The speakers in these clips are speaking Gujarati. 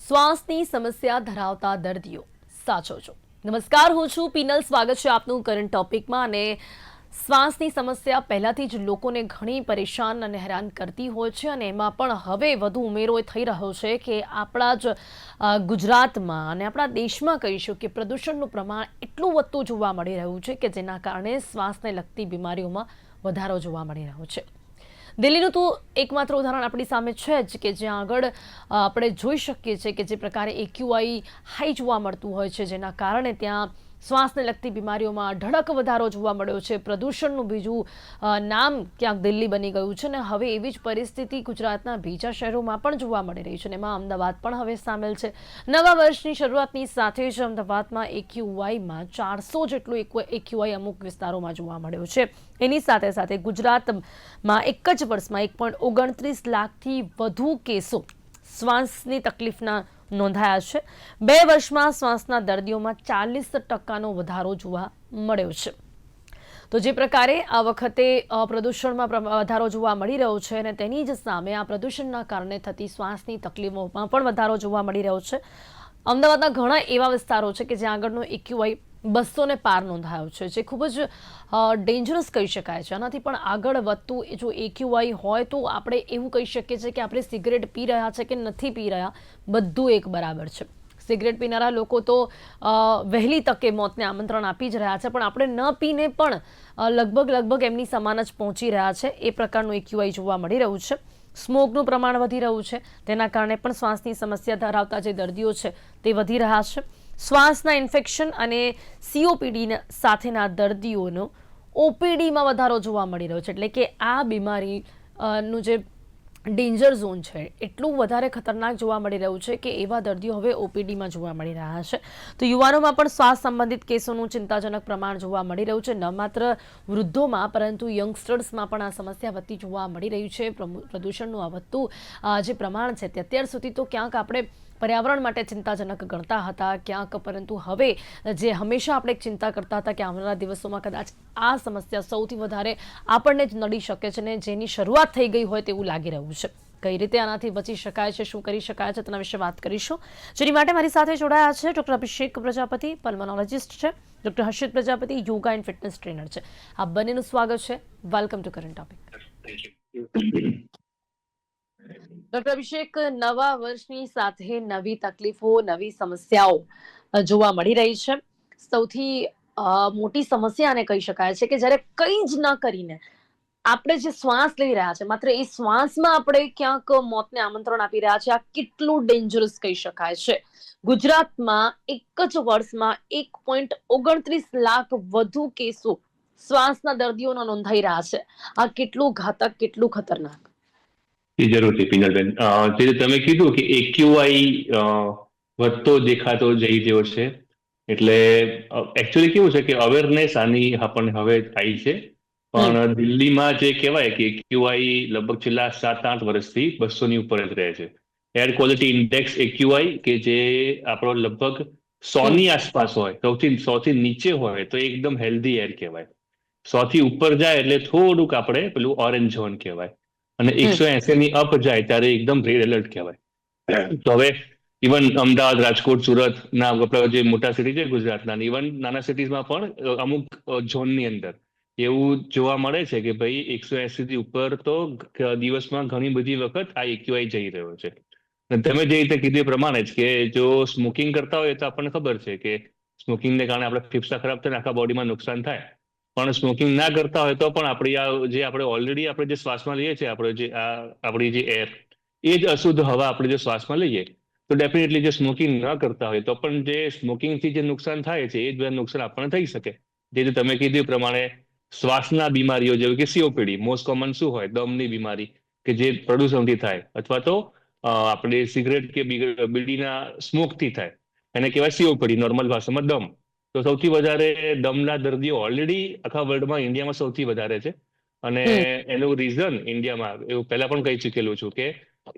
શ્વાસની સમસ્યા ધરાવતા દર્દીઓ. સાચો છો. નમસ્કાર, હું છું પીનલ. સ્વાગત છે આપનું કરંટ ટોપિકમાં અને શ્વાસની સમસ્યા પહેલાંથી જ લોકોને ઘણી પરેશાન અને હેરાન કરતી હોય છે અને એમાં પણ હવે વધુ ઉમેરો થઈ રહ્યો છે કે આપણા જ ગુજરાતમાં અને આપણા દેશમાં કહીશું કે પ્રદૂષણનું પ્રમાણ એટલું વધતું જોવા મળી રહ્યું છે કે જેના કારણે શ્વાસને લગતી બીમારીઓમાં વધારો જોવા મળી રહ્યો છે. દિલ્હીનું તો એકમાત્ર ઉદાહરણ આપણી સામે છે જ કે જ્યાં આગળ આપણે જોઈ શકીએ છીએ કે જે પ્રકારે એક્યુઆઈ હાઈ જોવા મળતું હોય છે, જેના કારણે ત્યાં શ્વાસને લગતી બીમારીઓમાં ઢળક વધારો જોવા મળ્યો છે. પ્રદૂષણનું બીજું નામ ક્યાંક દિલ્હી બની ગયું છે ને હવે એવી જ પરિસ્થિતિ ગુજરાતના બીજા શહેરોમાં પણ જોવા મળી રહી છે અને એમાં અમદાવાદ પણ હવે સામેલ છે. નવા વર્ષની શરૂઆતની સાથે જ અમદાવાદમાં એક્યુઆઈમાં ચારસો જેટલું એક્યુઆઈ અમુક વિસ્તારોમાં જોવા મળ્યો છે. એની સાથે સાથે ગુજરાતમાં એક જ વર્ષમાં એક પોઈન્ટ ઓગણત્રીસ લાખથી વધુ કેસો શ્વાસની તકલીફના નોંધાયા છે. બે વર્ષમાં શ્વાસના દર્દીઓમાં ચાલીસ ટકાનો વધારો જોવા મળ્યો છે. તો જે પ્રકારે આ વખતે પ્રદૂષણમાં વધારો જોવા મળી રહ્યો છે અને તેની જ સામે આ પ્રદૂષણના કારણે થતી શ્વાસની તકલીફોમાં પણ વધારો જોવા મળી રહ્યો છે. અમદાવાદના ઘણા એવા વિસ્તારો છે કે જ્યાં આગળનો એક્યુઆઈ બસો ને પાર નોંધાયો છે, જે ખૂબ જ ડેન્જરસ કહી શકાય છે. આનાથી પણ આગળ વધતું જો એક્યુઆઈ હોય તો આપણે એવું કહી શકીએ છીએ કે આપણે સિગરેટ પી રહ્યા છે કે નથી પી રહ્યા, બધું એક બરાબર છે. સિગરેટ પીનારા લોકો તો વહેલી તકે મોતને આમંત્રણ આપી જ રહ્યા છે, પણ આપણે ન પીને પણ લગભગ લગભગ એમની સમાન જ પહોંચી રહ્યા છે. એ પ્રકારનું એક્યુઆઈ જોવા મળી રહ્યું છે. સ્મોકનું પ્રમાણ વધી રહ્યું છે. તેના કારણે પણ શ્વાસની સમસ્યા ધરાવતા જે દર્દીઓ છે, તે વધી રહ્યા છે. શ્વાસના ઇન્ફેક્શન અને સીઓપીડી સાથેના દર્દીઓનો ઓપીડીમાં વધારો જોવા મળી રહ્યો છે. એટલે કે આ બીમારી નું જે ડેન્જર ઝોન છે, એટલું વધારે ખતરનાક જોવા મળી રહ્યું છે કે એવા દર્દીઓ હવે ઓપીડીમાં જોવા મળી રહ્યા છે. તો યુવાનોમાં પણ શ્વાસ સંબંધિત કેસોનું ચિંતાજનક પ્રમાણ જોવા મળી રહ્યું છે. ન માત્ર વૃદ્ધોમાં, પરંતુ યંગસ્ટર્સમાં પણ આ સમસ્યા વધતી જોવા મળી રહી છે. પ્રદૂષણનું આ વધતું જે પ્રમાણ છે, તે અત્યાર સુધી તો ક્યાંક આપણે પર્યાવરણ માટે ચિંતાજનક ગણતા હતા ક્યાંક, પરંતુ હવે જે હંમેશા આપણે ચિંતા કરતા હતા કે આવનારા દિવસોમાં કદાચ આ સમસ્યા સૌથી વધારે આપણને જ નડી શકે છે ને જેની શરૂઆત થઈ ગઈ હોય તેવું લાગી રહ્યું છે. કઈ રીતે આનાથી બચી શકાય છે, શું કરી શકાય છે, તેના વિશે વાત કરીશું. જેની માટે મારી સાથે જોડાયા છે ડોક્ટર અભિષેક પ્રજાપતિ, પલ્મોનોલોજિસ્ટ છે. Doctor Harshit Prajapati, yoga and fitness trainer છે. આ બંનેનું સ્વાગત છે. Welcome to current topic. Doctor Abhishek નવા વર્ષની સાથે નવી તકલીફો, નવી સમસ્યાઓ જોવા મળી રહી છે. સૌથી મોટી સમસ્યા આને કહી શકાય છે કે જ્યારે કંઈ જ ન કરીને આપણે જે શ્વાસ લઈ રહ્યા છે, માત્ર એ શ્વાસમાં આપણે ક્યાંક મોતને આમંત્રણ આપી રહ્યા છે, આ કેટલું ડેન્જરસ કહી શકાય છે. ગુજરાતમાં એક જ વર્ષમાં એક પોઈન્ટ ઓગણત્રીસ લાખ વધુ કેસો શ્વાસના દર્દીઓના નોંધાઈ રહ્યા છે. આ કેટલું ઘાતક, કેટલું ખતરનાક? જી જરૂરથી પિનલબેન. અ, જે તમે કીધું કે એક્યુઆઈ વધતો દેખાતો જઈ રહ્યો છે એટલે એકચ્યુઅલી કેવું છે કે અવેરનેસ આની આપણને હવે થાય છે. પણ દિલ્હીમાં જે કહેવાય કે એક્યુઆઈ લગભગ છેલ્લા સાત આઠ વર્ષથી બસોની ઉપર જ રહે છે. એર ક્વોલિટી ઇન્ડેક્સ એક્યુઆઈ કે જે આપણો લગભગ સોની આસપાસ હોય સૌથી સૌથી નીચે હોય તો એકદમ હેલ્ધી એર કહેવાય. સો થી ઉપર જાય એટલે થોડુંક આપણે પેલું ઓરેન્જ ઝોન કહેવાય. અને એકસો એસી ની અપ જાય ત્યારે એકદમ રેડ એલર્ટ કહેવાય. તો હવે ઇવન અમદાવાદ રાજકોટ સુરત ના આપણા જે મોટા સિટી છે ગુજરાતના ઇવન નાના સિટીઝમાં પણ અમુક ઝોનની અંદર એવું જોવા મળે છે કે ભાઈ એકસો એસી થી ઉપર તો દિવસમાં ઘણી બધી વખત આ એક્યુઆઈ જઈ રહ્યો છે. તમે જે રીતે કીધું પ્રમાણે જ કે જો સ્મોકિંગ કરતા હોય તો આપણને ખબર છે કે સ્મોકિંગને કારણે આપણે ફેફસા ખરાબ થાય આખા બોડીમાં નુકસાન થાય. પણ સ્મોકિંગ ના કરતા હોય તો પણ આપણી આ જે આપણે ઓલરેડી આપણે જે શ્વાસમાં લઈએ છીએ, આપણે જે આ આપણી જે એર એ જ અશુદ્ધ હવા આપણે જે શ્વાસમાં લઈએ, તો ડેફિનેટલી જે સ્મોકિંગ ન કરતા હોય તો પણ જે સ્મોકિંગથી જે નુકસાન થાય છે, એ જ નુકસાન આપણને થઈ શકે. જે રીતે તમે કીધું પ્રમાણે શ્વાસના બીમારીઓ જેવી કે સીઓપીડી મોસ્ટ કોમન શું હોય? દમની બીમારી કે જે પ્રદૂષણથી થાય અથવા તો આપણે સિગરેટ કે બીડીના સ્મોકથી થાય. એને કહેવાય સીઓપીડી નોર્મલ ભાષામાં દમ. તો સૌથી વધારે દમના દર્દીઓ ઓલરેડી આખા વર્લ્ડમાં ઇન્ડિયામાં સૌથી વધારે છે. અને એનું રીઝન ઇન્ડિયામાં એવું પહેલા પણ કહી ચૂકેલું છું કે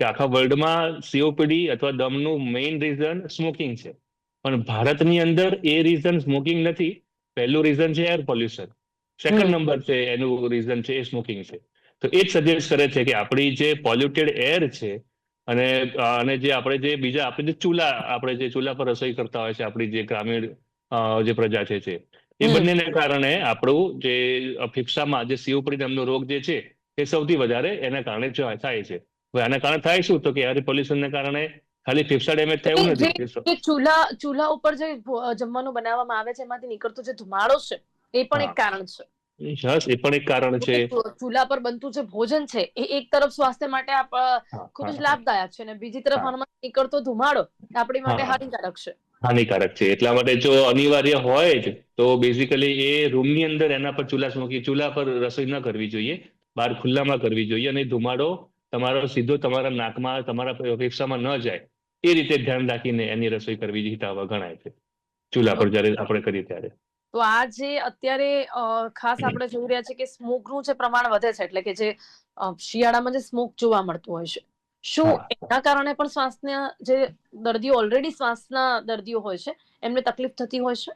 આખા વર્લ્ડમાં સીઓપીડી અથવા દમનું મેઇન રીઝન સ્મોકિંગ છે. પણ ભારતની અંદર એ રીઝન સ્મોકિંગ નથી. પહેલું રીઝન છે એર પોલ્યુશન સેકન્ડ નંબર છે એનું રીઝન છે એ સ્મોકિંગ છે. તો એ જ સજેસ્ટ કરે છે કે આપણી જે પોલ્યુટેડ એર છે અને અને જે આપણે જે બીજા આપણે જે ચૂલા આપણે જે ચૂલા પર રસોઈ કરતા હોય છે આપણી જે ગ્રામીણ જે પ્રજા છે છે. એ બંનેને કારણે આપણું જે ફેફસામાં જે સીઓપડી નામનો રોગ જે છે એ સૌથી વધારે એના કારણે થાય છે. હવે આના કારણે થાય શું? તો કે એર પોલ્યુશનને કારણે ખાલી ફેફસા ડેમેજ થયું નથી. જે ચૂલા ચૂલા ઉપર જે જમવાનું બનાવવામાં આવે છે એમાંથી નીકળતો જે ધુમાડો છે એ પણ એક કારણ છે. યસ એ પણ એક કારણ છે. ચૂલા પર બનતું જે ભોજન છે એ એક તરફ સ્વાસ્થ્ય માટે આપ- ખૂબ જ લાભદાયક છે અને બીજી તરફ આમાં નીકળતો ધુમાડો આપણી માટે હાનિકારક છે. હાનિકારક છે. એટલા માટે જો અનિવાર્ય હોય જ, તો બેઝિકલી એ રૂમની અંદર એના પર ચૂલા સ્મોકી ચૂલા પર રસોઈ ન કરવી જોઈએ. બહાર ખુલ્લામાં કરવી જોઈએ અને ધુમાડો તમારો સીધો તમારા નાકમાં, તમારા ફેફસામાં ન જાય. એ રીતે ધ્યાન રાખીને એની રસોઈ કરવી હિતાવહ ગણાય છે. ચૂલા પર જ્યારે આપણે કરીએ ત્યારે. તો આ જે અત્યારે ખાસ આપણે જોઈ રહ્યા છે કે સ્મોકનું જે પ્રમાણ વધે છે, એટલે કે જે શિયાળામાં જે સ્મોક જોવા મળતું હોય છે શું એના કારણે પણ શ્વાસના જે દર્દીઓ ઓલરેડી શ્વાસના દર્દીઓ હોય છે એમને તકલીફ થતી હોય છે?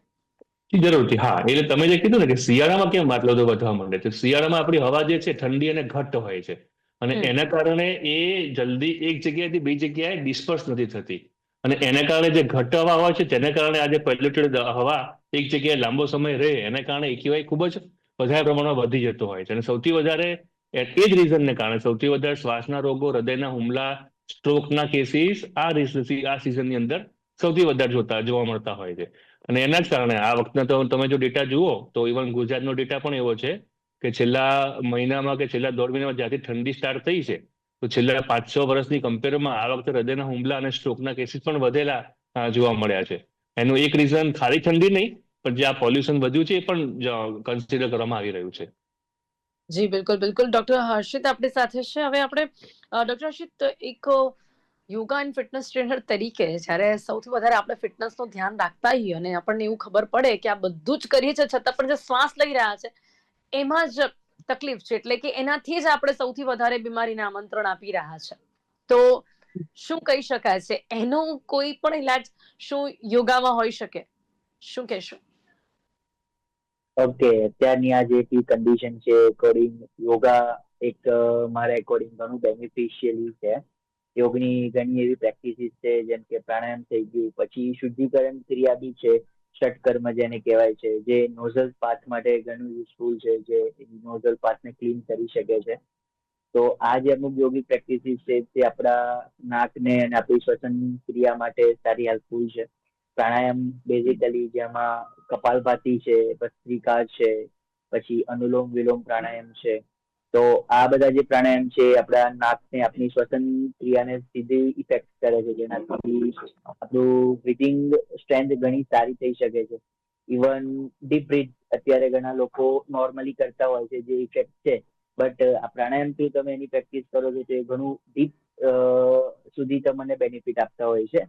જરૂરથી. હા એટલે તમે જે કીધું ને કે શિયાળામાં કેમ બધો વધવા માંડે છે? શિયાળામાં આપણી હવા જે છે ઠંડી અને ઘટ્ટ હોય છે. અને એના કારણે એ જલ્દી એક જગ્યાએથી બીજી જગ્યાએ ડિસ્પર્સ નથી થતી. અને એના કારણે જે ઘટ્ટ હવા હોય છે તેના કારણે આજે પોલ્યુટેડ હવા એક જગ્યાએ લાંબો સમય રહે. એના કારણે એક્યુઆઈ ખૂબ જ વધારે પ્રમાણમાં વધી જતો હોય છે. અને સૌથી વધારે એ જ રીઝનને કારણે સૌથી વધારે શ્વાસના રોગો, હૃદયના હુમલા સ્ટ્રોકના કેસીસ આ આ સિઝનની અંદર સૌથી વધારે જોતા, જોવા મળતા હોય છે. અને એના જ કારણે આ વખતના તો તમે જો ડેટા જુઓ, તો ઇવન ગુજરાતનો ડેટા પણ એવો છે કે છેલ્લા મહિનામાં કે છેલ્લા દોઢ મહિનામાં જ્યાંથી ઠંડી સ્ટાર્ટ થઈ છે, તો છેલ્લા પાંચ છ વર્ષની કમ્પેરમાં આ વખતે હૃદયના હુમલા અને સ્ટ્રોકના કેસીસ પણ વધેલા જોવા મળ્યા છે. એનું એક રીઝન ખાલી ઠંડી નહીં, પણ જે આ પોલ્યુશન વધ્યું છે એ પણ કન્સિડર કરવામાં આવી રહ્યું છે. જી, બિલકુલ બિલકુલ. ડોક્ટર હર્ષિત આપણી સાથે છે. હવે આપણે ડોક્ટર હર્ષિત, એક યોગા એન્ડ ફિટનેસ ટ્રેનર તરીકે જ્યારે સૌથી વધારે આપણે ફિટનેસનું ધ્યાન રાખતા હોઈએ અને આપણને એવું ખબર પડે કે આ બધું જ કરીએ છીએ છતાં પણ જે શ્વાસ લઈ રહ્યા છે, એમાં જ તકલીફ છે. એટલે કે એનાથી જ આપણે સૌથી વધારે બીમારીને આમંત્રણ આપી રહ્યા છે. તો શું કહી શકાય છે? એનો કોઈ પણ ઇલાજ શું યોગામાં હોઈ શકે? શું કહેશો? ઓકે અત્યારની આ જે કન્ડિશન છે એકોર્ડિંગ યોગા એક મારા એકોર્ડિંગ ઘણું બેનિફિશિયલી છે. યોગની ઘણી એવી પ્રેક્ટિસીસ છે, જેમ કે પ્રાણાયામ થઈ ગયું, પછી શુદ્ધિકરણ ક્રિયા બી છે, ષટકર્મ જેને કહેવાય છે, જે નોઝલ પાથ માટે ઘણું યુઝફુલ છે, જે નોઝલ પાથને ક્લીન કરી શકે છે. તો આ જે અમુક યોગી પ્રેક્ટિસીસ છે, તે આપણા નાકને અને આપણી શ્વસન ક્રિયા માટે સારી હેલ્પફુલ છે. પ્રાણાયામ બેઝિકલી જેમાં કપાલભાતી છે, ભસ્ત્રિકા છે, પછી અનુલોમ વિલોમ પ્રાણાયામ છે. તો આ બધા જે પ્રાણાયામ છે, આપણા નાકને આપણી શ્વસન ક્રિયાને સીધી ઇફેક્ટ કરે છે, જેનાથી આપણું બ્રિથિંગ સ્ટ્રેન્થ ઘણી સારી થઈ શકે છે. ઇવન ડીપ બ્રીથ અત્યારે ઘણા લોકો નોર્મલી કરતા હોય છે, જે ઇફેક્ટ છે. બટ આ પ્રાણાયામથી તમે એની પ્રેક્ટિસ કરો છો, તો એ ઘણું ડીપ સુધી તમને બેનિફિટ આપતા હોય છે.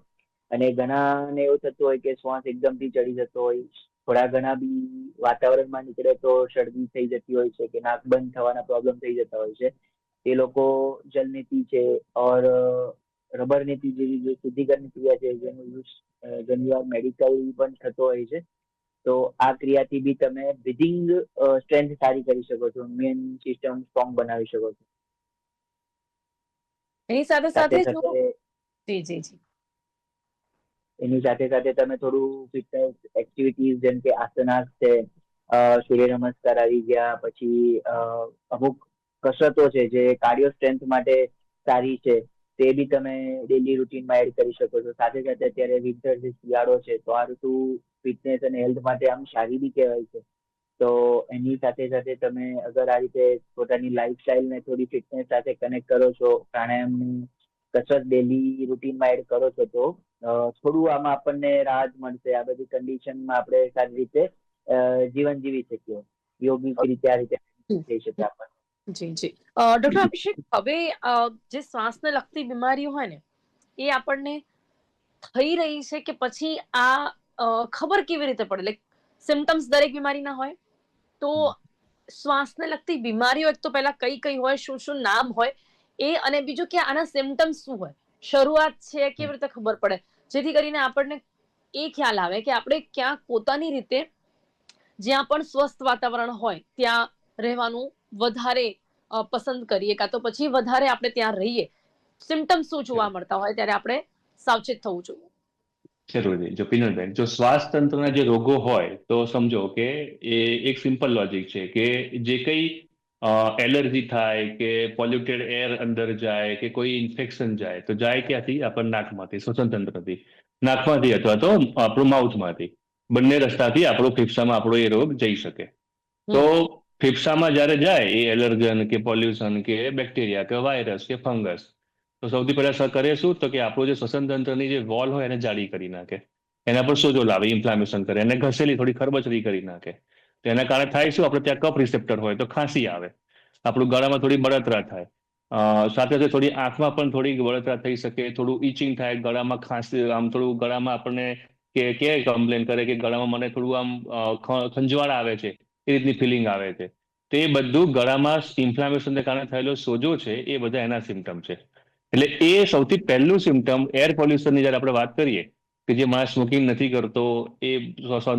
અને ઘણાને એવું થતું હોય કે શ્વાસ એકદમથી ચડી જતો હોય. થોડા ઘણા બી વાતાવરણમાં નીકળે તો શરદી થઈ જતી હોય છે કે નાક બંધ થવાના પ્રોબ્લેમ થઈ જતા હોય છે. એ લોકો જલનીતિ છે ઓર રબર નીતિ જેવી જે શુદ્ધિકરણ ક્રિયા છે જેનો યુઝ ઘણીવાર મેડિકલ પણ થતો હોય છે. તો આ ક્રિયાથી બી તમે બ્રિધિંગ સ્ટ્રેન્થ સારી કરી શકો છો ઇમ્યુન સિસ્ટમ સ્ટ્રોંગ બનાવી શકો છો. એની સાથે સાથે સાથે જો સાથે જી જી જી. એની સાથે સાથે તમે થોડું ફિટનેસ એક્ટિવિટીઝ જેમ કે આસનાસ છે સૂર્ય નમસ્કાર આવી ગયા, પછી અમુક કસરતો છે જે કાર્ડિયો સ્ટ્રેન્થ માટે સારી છે, તે બી તમે ડેલી રૂટીનમાં એડ કરી શકો છો. સાથે સાથે અત્યારે વિન્ટર જે શિયાળો છે, તો આ ઋતુ ફિટનેસ અને હેલ્થ માટે આમ સારી બી કહેવાય છે. તો એની સાથે સાથે તમે અગર આ રીતે પોતાની લાઈફસ્ટાઈલ ને થોડી ફિટનેસ સાથે કનેક્ટ કરો છો, પ્રાણાયામની કસરત ડેલી રૂટીનમાં એડ કરો છો તો થોડું આમાં આપણને રાહત મળશે. આ બધી કન્ડિશનમાં આપણે સારી રીતે જીવન જીવી શકીએ. યોગિક રીતે આ રીતે થઈ શકે આપણને જી જી. ડોક્ટર અભિષેક હવે જે શ્વાસને લગતી બીમારીઓ હોય ને એ આપણને થઈ રહી છે કે પછી આ ખબર કેવી રીતે પડે? લાઈક સિમ્ટમ્સ દરેક બીમારીના હોય. તો શ્વાસને લગતી બીમારીઓ એક તો પહેલા કઈ કઈ હોય શું શું નામ હોય એ અને બીજું કે આના સિમ્ટમ્સ શું હોય? શરૂઆત છે કેવી રીતે ખબર પડે? જેથી કરીને આપણને એ ખ્યાલ આવે કે આપણે ક્યાં પોતાની રીતે જ્યાં પણ સ્વસ્થ વાતાવરણ હોય, ત્યાં રહેવાનું વધારે પસંદ કરીએ. કાં તો પછી વધારે આપણે ત્યાં રહીએ. સિમ્ટમ્સ શું જોવા મળતા હોય ત્યારે આપણે સાવચેત થવું જોઈએ. જરૂરી જો પિનલબેન, જો શ્વાસ તંત્રના જે રોગો હોય, તો સમજો કે એ એક સિમ્પલ લોજિક છે કે જે કઈ એલર્જી થાય કે પોલ્યુટેડ એર અંદર જાય કે કોઈ ઇન્ફેક્શન જાય તો જાય ક્યાંથી? આપણા નાકમાંથી શ્વસનતંત્રથી. નાકમાંથી અથવા તો આપણું માઉથમાંથી બંને રસ્તાથી આપણો ફેફસામાં આપણો એ રોગ જઈ શકે. તો ફેફસામાં જ્યારે જાય એ એલર્જન કે પોલ્યુશન કે બેક્ટેરિયા કે વાયરસ કે ફંગસ તો સૌથી પહેલા કરે શું? તો કે આપણું જે શ્વસનતંત્રની જે વોલ હોય એને જાડી કરી નાખે. એના પર સોજો લાવે ઇન્ફ્લામેશન કરે એને ઘસેલી થોડી ખરબચડી કરી નાખે. તો એના કારણે થાય શું? આપણે ત્યાં કફ રિસેપ્ટર હોય તો ખાંસી આવે. આપણું ગળામાં થોડી બળતરા થાય. સાથે સાથે થોડી આંખમાં પણ થોડી બળતરા થઈ શકે, થોડું ઈચિંગ થાય, ગળામાં ખાંસી, આમ થોડું ગળામાં આપણને કે કે કમ્પ્લેન કરે કે ગળામાં મને થોડું આમ ખંજવાળ આવે છે, એ રીતની ફિલિંગ આવે છે. તો બધું ગળામાં ઇન્ફ્લામેશનને કારણે થયેલો સોજો છે, એ બધા એના સિમ્ટમ છે. એટલે એ સૌથી પહેલું સિમ્ટમ એર પોલ્યુશનની જ્યારે આપણે વાત કરીએ કે જે માણસ સ્મોકિંગ નથી કરતો, એ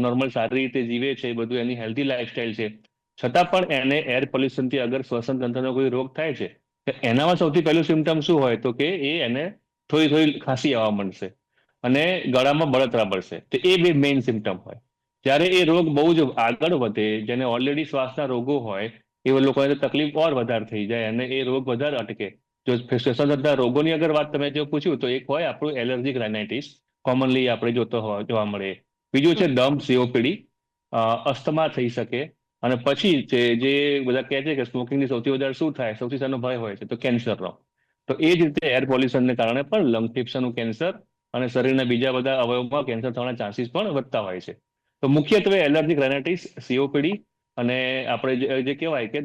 નોર્મલ સારી રીતે જીવે છે બધું એની હેલ્ધી લાઈફસ્ટાઈલ છે. છતાં પણ એને એર પોલ્યુશનથી અગર શ્વસન તંત્રનો કોઈ રોગ થાય છે, તો એનામાં સૌથી પહેલું સિમ્ટમ શું હોય તો કે એ એને થોડી થોડી ખાંસી આવવા માંડશે અને ગળામાં બળતરા પડશે. તો એ બે મેઇન સિમ્ટમ હોય. જ્યારે એ રોગ બહુ જ આગળ વધે, જેને ઓલરેડી શ્વાસના રોગો હોય એવા લોકોને તકલીફ ઓર વધારે થઈ જાય અને એ રોગ વધારે અટકે. જો શ્વસન તંત્રના રોગોની અગર વાત તમે જો પૂછ્યું, તો એક હોય આપણું એલર્જીક રાઇનાઇટિસ કોમનલી આપણે જોતો જોવા મળે. બીજું છે દમ સીઓપીડી અસ્થમા થઈ શકે. અને પછી છે જે બધા કહે છે કે સ્મોકિંગની સૌથી વધારે શું થાય? સૌથી સારો ભય હોય છે તો કેન્સરનો તો એ જ રીતે એર પોલ્યુશનને કારણે પણ લંગ ફેફસાનું કેન્સર અને શરીરના બીજા બધા અવયવમાં કેન્સર થવાના ચાન્સીસ પણ વધતા હોય છે. તો મુખ્યત્વે એલર્જીક રાઇનાઇટિસ સીઓપીડી અને આપણે જે- જે કહેવાય કે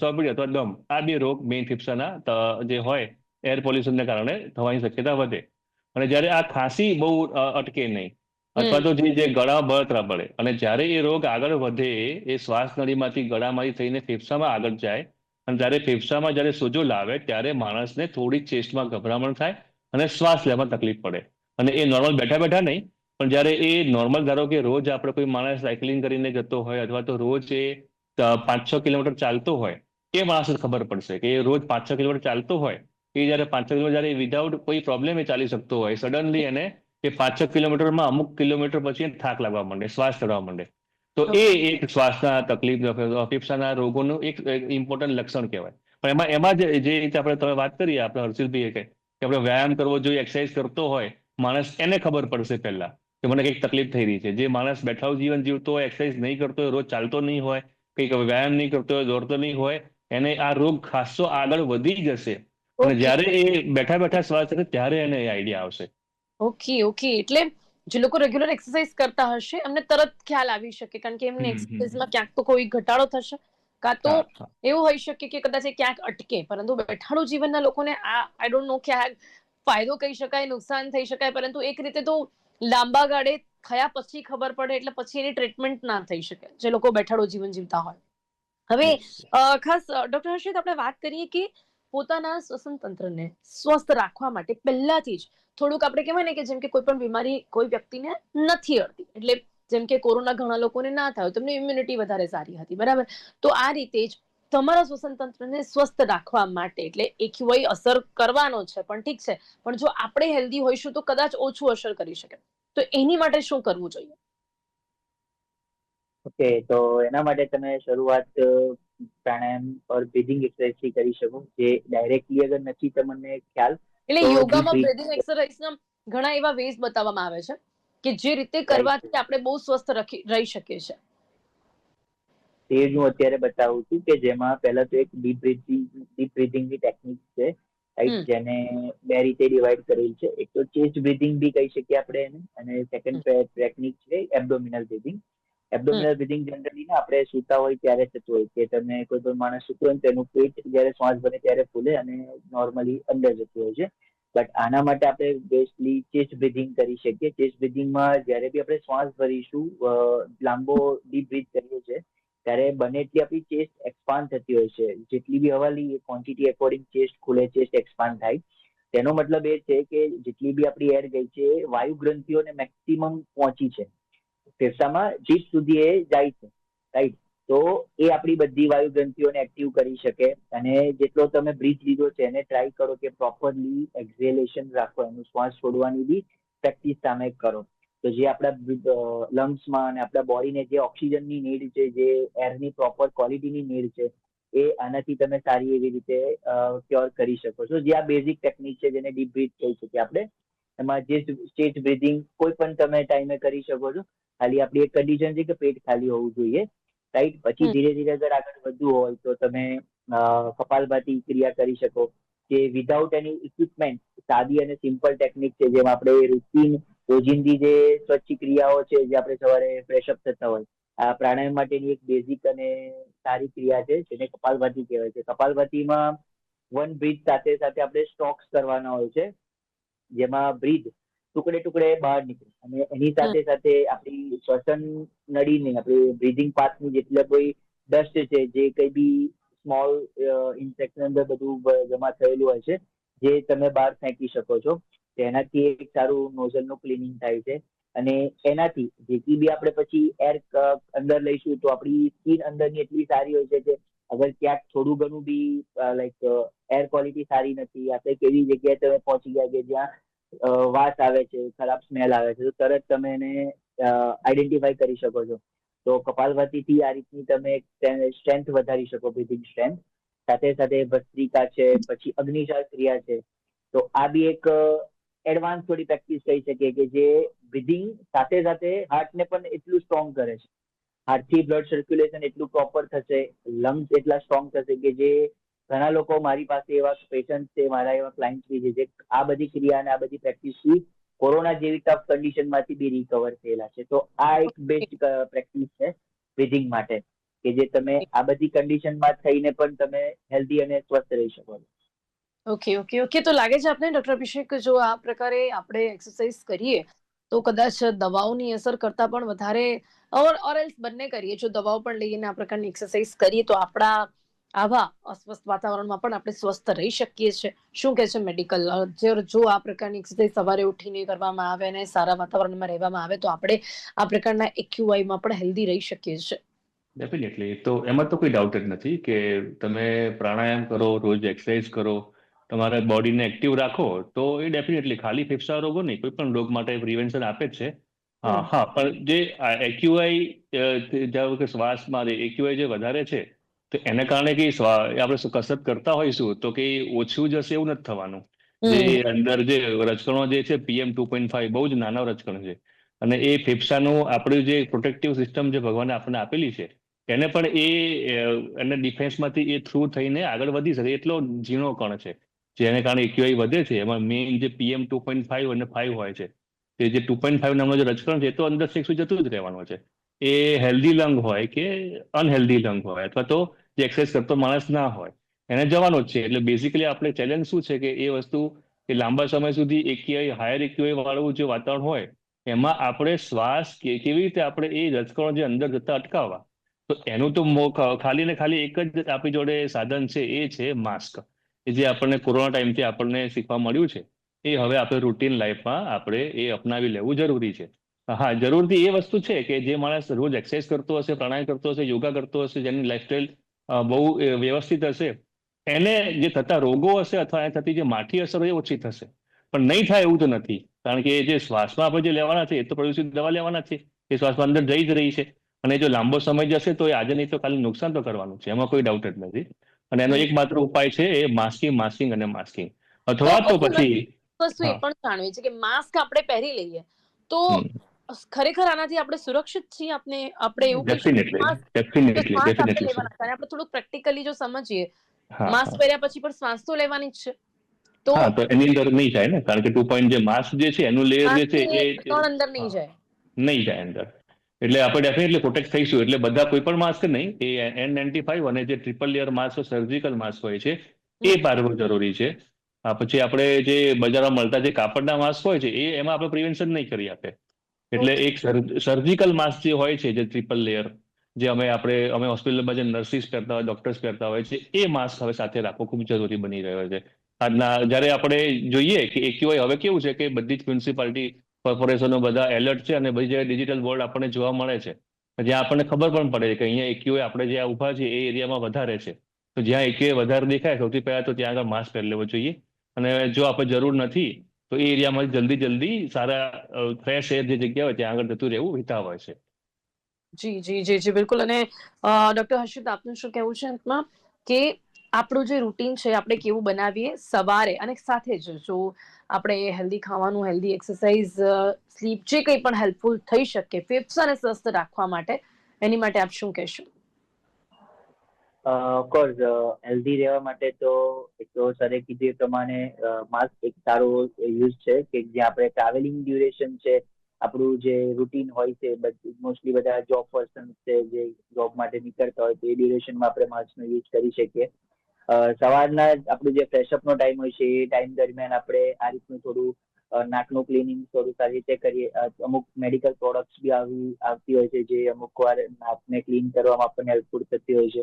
સોપીડી અથવા દમ આ બે રોગ મેઇન ફેફસાના જે હોય એર પોલ્યુશનને કારણે થવાની શક્યતા વધે. અને જ્યારે આ ખાંસી બહુ અટકે નહીં. અથવા તો જે જે ગળા બળતરા પડે. અને જ્યારે એ રોગ આગળ વધે એ શ્વાસ નળીમાંથી ગળામાંથી થઈને ફેફસામાં આગળ જાય અને જ્યારે ફેફસામાં જ્યારે સોજો લાવે ત્યારે માણસને થોડી ચેસ્ટમાં ગભરામણ થાય અને શ્વાસ લેવામાં તકલીફ પડે. અને એ નોર્મલ બેઠા બેઠા નહીં પણ જ્યારે એ નોર્મલ ધારો કે રોજ આપણે કોઈ માણસ સાયકલિંગ કરીને જતો હોય અથવા તો રોજ એ પાંચ છ કિલોમીટર ચાલતો હોય એ માણસને ખબર પડશે કે એ રોજ પાંચ છ કિલોમીટર ચાલતો હોય એ જ્યારે પાંચ છ કિલોમીટર જ્યારે વિધાઉટ કોઈ પ્રોબ્લેમ એ ચાલી શકતો હોય સડનલી એને એ પાંચ છ કિલોમીટરમાં અમુક કિલોમીટર પછી થાક લાગવા માંડે શ્વાસ ચડવા માંડે. તો એ એક શ્વાસના તકલીફ ફેફસાના રોગોનું એક ઇમ્પોર્ટન્ટ લક્ષણ કહેવાય. પણ એમાં એમાં જે રીતે આપણે તમે વાત કરીએ આપણે હર્ષિલભાઈએ કે કે આપણે વ્યાયામ કરવો જોઈએ એક્સરસાઇઝ કરતો હોય માણસ એને ખબર પડશે પહેલા કે મને કંઈક તકલીફ થઈ રહી છે. જે માણસ બેઠાઉ જીવન જીવતો હોય એક્સરસાઇઝ નહીં કરતો હોય રોજ ચાલતો નહીં હોય કંઈક વ્યાયામ નહીં કરતો હોય દોડતો નહીં હોય એને આ રોગ ખાસો આગળ વધી જશે. અને જ્યારે એ બેઠા બેઠા શ્વાસ કરે ત્યારે એને એ આઈડિયા આવશે. ઓકે ઓકે એટલે જે લોકો રેગ્યુલર એક્સરસાઇઝ કરતા હશે એમને તરત ખ્યાલ આવી શકે. કારણ કે એમને હમ, હમ. એક્સરસાઇઝમાં ક્યાંક તો કોઈ ઘટાડો થશે કાં તો હા, હા. એવું હોઈ શકે કે કદાચ એ ક્યાંક અટકે. પરંતુ બેઠાડું જીવનના લોકોને આ આઈ ડોન્ટ નો ક્યાંક ફાયદો કહી શકાય નુકસાન થઈ શકાય પરંતુ એક રીતે તો લાંબા ગાળે થયા પછી ખબર પડે એટલે પછી એની ટ્રીટમેન્ટ ના થઈ શકે જે લોકો બેઠાડું જીવન જીવતા હોય. હવે અ, ખાસ ડોક્ટર હર્ષિત આપણે વાત કરીએ કે પોતાના શ્વસન તંત્રને સ્વસ્થ રાખવા માટે પહેલાથી જ થોડુંક આપણે કહેવાય ને કે જેમ કે કોઈ પણ બીમારી કોઈ વ્યક્તિને નથી અડતી. એટલે જેમ કે કોરોના ઘણા લોકોને ના થયો તેમની ઇમ્યુનિટી વધારે સારી હતી, બરાબર? તો આ રીતે જ તમારા શ્વસન તંત્રને સ્વસ્થ રાખવા માટે, એટલે એક્યુઆઈ અસર કરવાનો છે, પણ ઠીક છે. પણ જો આપણે હેલ્ધી હોઈશું તો કદાચ ઓછું અસર કરી શકે. તો એની માટે શું કરવું જોઈએ? ઓકે, તો એના માટે તમે શરૂઆત પ્રાણાયામ ઓર બ્રીધિંગ એક્સરસાઇઝથી કરી શકો જે ડાયરેક્ટલી અગર નથી તમને ખ્યાલ એટલે યોગામાં બ્રીથિંગ એક્સરસાઇઝના ઘણા એવા વેઝ બતાવવામાં આવે છે કે જે રીતે કરવાથી આપણે બહુ સ્વસ્થ રહી શકીએ છીએ. તે જ હું અત્યારે બતાવું છું કે જેમાં પહેલા તો એક ડીપ બ્રીથિંગ ડીપ બ્રીથિંગની ટેકનિક છે રાઈટ જેને બે રીતે ડિવાઈડ કરેલ છે. એક તો ચેસ્ટ બ્રીથિંગ બી કહી શકીએ આપણે એને અને સેકન્ડ ટેકનિક છે abdominal breathing abdominal breathing generally ને આપણે સૂતા હોય ત્યારે થતું હોય કે તમે કોઈ પણ માણસ સૂતો હોય તેનું પેટ જ્યારે શ્વાસ ભરે ત્યારે ફૂલે અને નોર્મલી અંદર જતું હોય છે. બટ આના માટે આપણે બેસ્ટલી ચેસ્ટ બ્રીથિંગ કરી શકીએ. ચેસ્ટ બ્રીથિંગમાં જ્યારે બી આપણે શ્વાસ ભરીશું લાંબો ડીપ બ્રીથ કરીએ છીએ ત્યારે બને એટલી આપણી ચેસ્ટ એક્સપાન્ડ થતી હોય છે. જેટલી બી હવા લઈએ ક્વોન્ટિટી એકોર્ડિંગ ચેસ્ટ ખુલે ચેસ્ટ એક્સપાન્ડ થાય. તેનો મતલબ એ છે કે જેટલી બી આપણી એર ગઈ છે વાયુ ગ્રંથિઓને મેક્સિમમ પહોંચી છે. ફેફસામાં જીભ સુધી એ જાય છે રાઈટ તો એ આપણી બધી વાયુ ગ્રંથિઓને એક્ટિવ કરી શકે અને જેટલો તમે બ્રીથ લીધો છે, એને ટ્રાય કરો કે પ્રોપરલી એક્ઝેલેશન રાખો, એનું શ્વાસ છોડવાની બી પ્રેક્ટિસ સામે કરો. તો જે આપણા લંગ્સમાં અને આપણા બોડીને જે ઓક્સિજનની નીડ છે, જે એરની પ્રોપર ક્વોલિટીની નીડ છે, એ આનાથી તમે સારી એવી રીતે ક્યોર કરી શકો છો. જે આ બેઝિક ટેકનિક છે, જેને ડીપ બ્રીથ કહી શકીએ આપણે એમાં જે સ્ટેજ બ્રીથિંગ કોઈ પણ તમે ટાઈમે કરી શકો છો ખાલી આપણી એક કન્ડિશન છે કે પેટ ખાલી હોવું જોઈએ રાઈટ પછી ધીરે ધીરે અગર આગળ વધવું હોય તો તમે કપાલભાતી ક્રિયા કરી શકો. કે વિધાઉટ એની ઇક્વિપમેન્ટ સાદી અને સિમ્પલ ટેકનિક છે જેમ આપણે રૂટીન રોજિંદી જે સ્વચ્છ ક્રિયાઓ છે જે આપણે સવારે ફ્રેશઅપ થતા હોય આ પ્રાણાયામ માટેની એક બેઝિક અને સારી ક્રિયા છે જેને કપાલભાતી કહેવાય છે. કપાલભાતીમાં વન બ્રીથ સાથે સાથે આપણે સ્ટોક્સ કરવાના હોય છે જેમાં બ્રીથ ટુકડે ટુકડે બહાર નીકળે. અને એની સાથે સાથે આપણી શ્વસન નળીની આપણી બ્રીધિંગ પાથની જેટલા કોઈ ડસ્ટ છે જે કઈ બી સ્મોલ ઇન્સેક્ટ અંદર બધું જમા થયેલું હોય છે જે તમે બહાર ફેંકી શકો છો. તેનાથી એક સારું નોઝલનું ક્લિનિંગ થાય છે. અને એનાથી જેથી બી આપણે પછી એર અંદર લઈશું તો આપણી સ્કીન અંદરની એટલી સારી હોય છે કે અગર ક્યાંક થોડું ઘણું બી લાઈક એર ક્વોલિટી સારી નથી આપણે કેવી જગ્યાએ તમે પહોંચી ગયા કે જ્યાં વાસ આવે છે, ખરાબ સ્મેલ આવે છે, તો તરત તમે એને આઈડેન્ટિફાઈ કરી શકો છો. તો કપાલભાતીથી આ રીતની તમે સ્ટ્રેન્થ વધારી શકો બ્રિથિંગ સ્ટ્રેન્થ સાથે સાથે ભસ્ત્રિકા છે, પછી અગ્નિશાળ ક્રિયા છે. તો આ બી એક એડવાન્સ થોડી પ્રેક્ટિસ કહી શકીએ કે જે બ્રિધિંગ સાથે સાથે હાર્ટને પણ એટલું સ્ટ્રોંગ કરે છે. હાર્ટથી બ્લડ સર્ક્યુલેશન એટલું પ્રોપર થશે લંગ્સ એટલા સ્ટ્રોંગ થશે કે જે ઘણા લોકો મારી પાસે એવા પેશન્ટ છે મારા એવા ક્લાયન્ટ છે જે આ બધી ક્રિયા અને આ બધી પ્રેક્ટિસથી કોરોના જેવી ટફ કન્ડિશનમાંથી બી રિકવર થયેલા છે. તો આ એક બેસ્ટ પ્રેક્ટિસ છે બ્રિથિંગ માટે કે જે તમે આ બધી કન્ડિશનમાં થઈને પણ તમે હેલ્ધી અને સ્વસ્થ રહી શકો છો. ઓકે ઓકે ઓકે તો લાગે છે આપને ડોક્ટર અભિષેક જો આ પ્રકારે આપણે એક્સરસાઇઝ કરીએ તો કદાચ દવાઓની અસર કરતા પણ વધારે ઓર ઓર એલ્સ બંને કરીએ. જો દવાઓ પણ લઈને આ પ્રકારની એક્સરસાઇઝ કરીએ તો આપણા આવા અસ્વસ્થ વાતાવરણમાં પણ આપણે સ્વસ્થ રહી શકીએ છીએ. શું કહે છે મેડિકલ જો આ પ્રકારની એક્સરસાઇઝ સવારે ઉઠીને કરવામાં આવે અને સારા વાતાવરણમાં રહેવામાં આવે તો આપણે આ પ્રકારના એક્યુઆઈમાં પણ હેલ્ધી રહી શકીએ છીએ. ડેફિનેટલી તો એમાં તો કોઈ ડાઉટ જ નથી કે તમે પ્રાણાયામ કરો રોજ એક્સરસાઇઝ કરો તમારા બોડીને એક્ટિવ રાખો તો એ ડેફિનેટલી ખાલી ફેફસા રોગો નહીં કોઈ પણ રોગ માટે પ્રિવેન્શન આપે જ છે. હા હા પણ જે એક્યુઆઈ જાઓ કે શ્વાસમાં એક્યુઆઈ જે વધારે છે તો એને કારણે કે આપણે શું કસરત કરતા હોઈશું તો કે ઓછું જશે એવું નથી થવાનું. જે અંદર જે રજકણો જે છે પીએમ ટુ પોઈન્ટ ફાઈવ બહુ જ નાના રજકણ છે. અને એ ફેફસાનું આપણું જે પ્રોટેક્ટિવ સિસ્ટમ જે ભગવાને આપણને આપેલી છે એને પણ એ એને ડિફેન્સમાંથી એ થ્રુ થઈને આગળ વધી શકે એટલો ઝીણો કણ છે. જેને કારણે એક્યુઆઈ વધે છે એમાં મેઇન જે પીએમ ટુ પોઈન્ટ ફાઈવ અને ફાઈવ હોય છે તે જે ટુ પોઈન્ટ ફાઈવ નામનો જે રજકણ છે એ તો અંદર સિક્સ જતું જ રહેવાનું છે. એ હેલ્ધી લંગ હોય કે અનહેલ્ધી લંગ હોય અથવા તો જે એક્સરસાઇઝ કરતો માણસ ના હોય. એને જવાનો જ છે. એટલે બેઝિકલી આપણે ચેલેન્જ શું છે કે એ વસ્તુ કે લાંબા સમય સુધી એક્યુઆઈ હાયર એક્યુઆઈ વાળું જે વાતાવરણ હોય, એમાં આપણે શ્વાસ કે કેવી રીતે આપણે એ રજકણો જે અંદર જતા અટકાવવા. તો એનું તો ખાલી ને ખાલી એક જ આપણી જોડે સાધન છે, એ છે માસ્ક જે આપણને કોરોના ટાઈમથી આપણને શીખવા મળ્યું છે, એ હવે આપણે રૂટીન લાઈફમાં આપણે એ અપનાવી લેવું જરૂરી છે. હા, જરૂરથી એ વસ્તુ છે કે જે માણસ રોજ એક્સરસાઇઝ કરતો હશે, પ્રાણાયામ કરતો હશે, યોગા કરતો હશે, જેની લાઈફસ્ટાઈલ બહુ વ્યવસ્થિત હશે. એને જે થતા રોગો હશે અથવા એને થતી જે માઠી અસરો એ ઓછી થશે. પણ નહીં થાય એવું તો નથી. કારણ કે જે શ્વાસમાં આપણે જે લેવાના છે એ તો પ્રદૂષિત દવા લેવાના છે. એ શ્વાસમાં અંદર જઈ જ રહી છે. અને જો લાંબો સમય જશે તો એ આજે નહીં તો ખાલી નુકસાન તો કરવાનું છે. એમાં કોઈ ડાઉટ જ નથી. અને એનો એકમાત્ર ઉપાય છે એ માસ્કિંગ માસ્કિંગ અને માસ્કિંગ અથવા તો પછી વસ્તુ એ પણ જાણવી છે કે માસ્ક આપણે પહેરી લઈએ તો. ખરેખર આનાથી આપણે સુરક્ષિત છીએ? આપણે આપણે એવું ડેફિનેટલી ડેફિનેટલી આપણે ડેફિનેટલી થોડુંક પ્રેક્ટિકલી જો સમજીએ માસ્ક પહેર્યા પછી પણ શ્વાસ તો લેવાની જ છે. તો હા તો એની અંદર નહીં જાય ને? કારણ કે ટુ પોઈન્ટ જે માસ્ક જે છે એનું લેયર જે છે એ અંદર નહીં જાય. નહીં જાય અંદર. એટલે આપણે ડેફિનેટલી પ્રોટેક્ટ થઈશું. એટલે બધા કોઈ પણ માસ્ક નહીં એ એન નાઇન્ટી ફાઈવ અને જે triple layer mask surgical mask હોય છે એ પારવું જરૂરી છે. આ પછી આપણે જે બજારમાં મળતા જે કાપડના માસ્ક હોય છે એ એમાં આપણે પ્રિવેન્શન નહીં કરી આપે. એટલે એક સર્જિકલ માસ્ક જે હોય છે જે ટ્રિપલ લેયર જે અમે આપણે અમે હોસ્પિટલમાં જે નર્સિસ કરતા હોય ડોક્ટર્સ કરતા હોય છે એ માસ્ક હવે સાથે રાખવો ખૂબ જરૂરી બની રહ્યો છે. આજના જ્યારે આપણે જોઈએ કે એક્યુઆઈ હવે કેવું છે કે બધી જ મ્યુનિસિપાલિટી કોર્પોરેશનો બધા એલર્ટ છે અને બધી જગ્યાએ ડિજિટલ બોર્ડ આપણને જોવા મળે છે. જ્યાં આપણને ખબર પણ પડે કે અહીંયા એક્યુઆઈ આપણે જ્યાં ઊભા છે એ એરિયામાં વધારે છે. તો જ્યાં એક્યુઆઈ વધારે દેખાય સૌથી પહેલા તો ત્યાં આગળ માસ્ક પહેરી લેવો જોઈએ. અને જો આપણે જરૂર નથી તો એ એરિયામાં જલ્દી જલ્દી સારા ફ્રેશ એર જે જગ્યા હોય ત્યાં આગળ જતું રહેવું હિતાવ હોય છે. જી જી જી જી, બિલકુલ. અને ડોક્ટર હર્ષિત, આપનું શું કહેવું છે અંતમાં? કે આપણું જે રૂટીન છે, આપણે કેવું બનાવીએ? સવારે અને સાથે જ જો આપણે હેલ્ધી ખાવાનું હેલ્ધી એક્સરસાઇઝ સ્લીપ જે કંઈ પણ હેલ્પફુલ થઈ શકે ફેફસાને સ્વસ્થ રાખવા માટે, એની માટે આપ શું કહેશો? ઓફકોર્સ હેલ્ધી રહેવા માટે તો એક તો સરે કીધું એ પ્રમાણે માસ્ક એક સારો યુઝ છે કે જે આપણે ટ્રાવેલિંગ ડ્યુરેશન છે, આપણું જે રૂટીન હોય છે મોસ્ટલી બધા જોબ પર્સન છે જે જોબ માટે નીકળતા હોય તો એ ડ્યુરેશનમાં આપણે માસ્કનો યુઝ કરી શકીએ. સવારના આપણું જે ફ્રેશઅપનો ટાઈમ હોય છે, એ ટાઈમ દરમિયાન આપણે આ રીતનું થોડું નાકનું ક્લિનિંગ થોડું સારી રીતે કરીએ. અમુક મેડિકલ પ્રોડક્ટ્સ બી આવી, આવતી હોય છે જે અમુક વાર નાકને ક્લીન કરવામાં આપણને હેલ્પફુલ થતી હોય છે.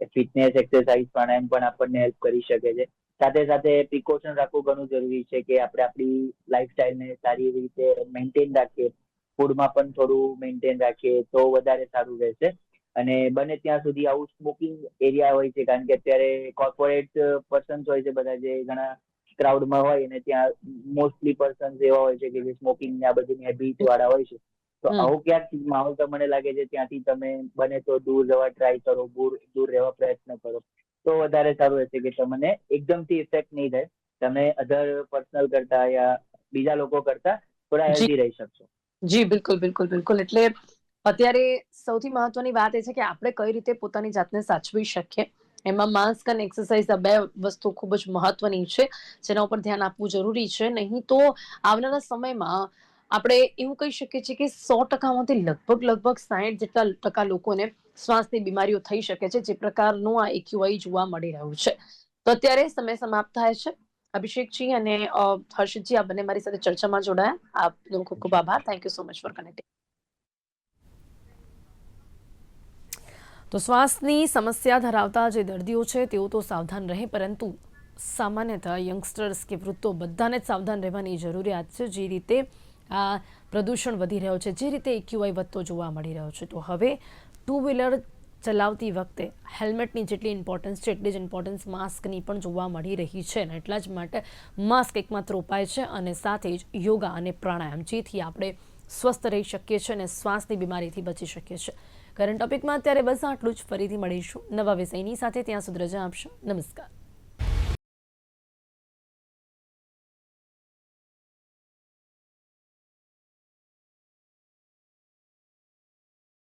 ફિટનેસ એક્સરસાઇઝ પ્રાણાયામ પણ આપણને હેલ્પ કરી શકે છે. સાથે સાથે પ્રિકોશન રાખવું ઘણું જરૂરી છે કે આપણે આપણી લાઈફસ્ટાઈલને સારી એવી રીતે મેન્ટેન રાખીએ. ફૂડમાં પણ થોડું મેન્ટેન રાખીએ તો વધારે સારું રહેશે. અને બને ત્યાં સુધી આવું સ્મોકિંગ એરિયા હોય છે, કારણ કે અત્યારે કોર્પોરેટ પર્સન્સ હોય છે બધા જે ઘણા ક્રાઉડમાં હોય અને ત્યાં મોસ્ટલી પર્સન્સ એવા હોય છે કે જે સ્મોકિંગ ને આ બધી હેબિટ વાળા હોય છે. તો આવું ક્યાંક માહોલ તો મને લાગે છે ત્યાંથી તમે બને તો દૂર જવા ટ્રાય કરો દૂર દૂર રહેવા પ્રયત્ન કરો. તો વધારે સારું રહેશે કે તમને એકદમથી ઇફેક્ટ નહીં થાય. તમે અધર પર્સનલ કરતા યા બીજા લોકો કરતા થોડા હેલ્ધી રહી શકશો. જી બિલકુલ બિલકુલ બિલકુલ. એટલે અત્યારે સૌથી મહત્વની વાત એ છે કે આપણે કઈ રીતે પોતાની જાતને સાચવી શકીએ. એમાં માસ્ક અને એક્સરસાઇઝ આ બે વસ્તુ ખૂબ જ મહત્વની છે. જેના ઉપર ધ્યાન આપવું જરૂરી છે. નહીં તો આવનારા સમયમાં આપણે એવું કહી શકીએ છીએ કે સો ટકામાંથી લગભગ લગભગ સાહીઠ જેટલા ટકા લોકોને શ્વાસની બીમારીઓ થઈ શકે છે, જે પ્રકારનું આ એક્યુઆઈ જોવા મળી રહ્યું છે. તો અત્યારે સમય સમાપ્ત થાય છે. અભિષેકજી અને હર્ષિતજી આ બંને મારી સાથે ચર્ચામાં જોડાયા. આપનો ખૂબ ખૂબ આભાર. Thank you so much for connecting તો શ્વાસની સમસ્યા ધરાવતા જે દર્દીઓ છે, તેઓ તો સાવધાન રહે, પરંતુ સામાન્યતઃ યંગસ્ટર્સ કે વૃદ્ધો બધાને જ સાવધાન રહેવાની જરૂરિયાત છે, જે રીતે આ પ્રદૂષણ વધી રહ્યો છે. જે રીતે એક્યુઆઈ વધતો જોવા મળી રહ્યો છે. તો હવે ટુ વ્હીલર ચલાવતી વખતે હેલ્મેટની જેટલી ઇમ્પોર્ટન્સ છે, એટલી જ ઇમ્પોર્ટન્સ માસ્કની પણ જોવા મળી રહી છે અને એટલા જ માટે માસ્ક એકમાત્ર ઉપાય છે અને સાથે જ યોગા અને પ્રાણાયામ, જેથી આપણે સ્વસ્થ રહી શકીએ છીએ અને શ્વાસની બીમારીથી બચી શકીએ છીએ. કરંટ ટોપિકમાં અત્યારે બસ આટલું જ. ફરીથી મળીશું નવા વિષયની સાથે. ત્યાં સુધી રજા આપશો. નમસ્કાર.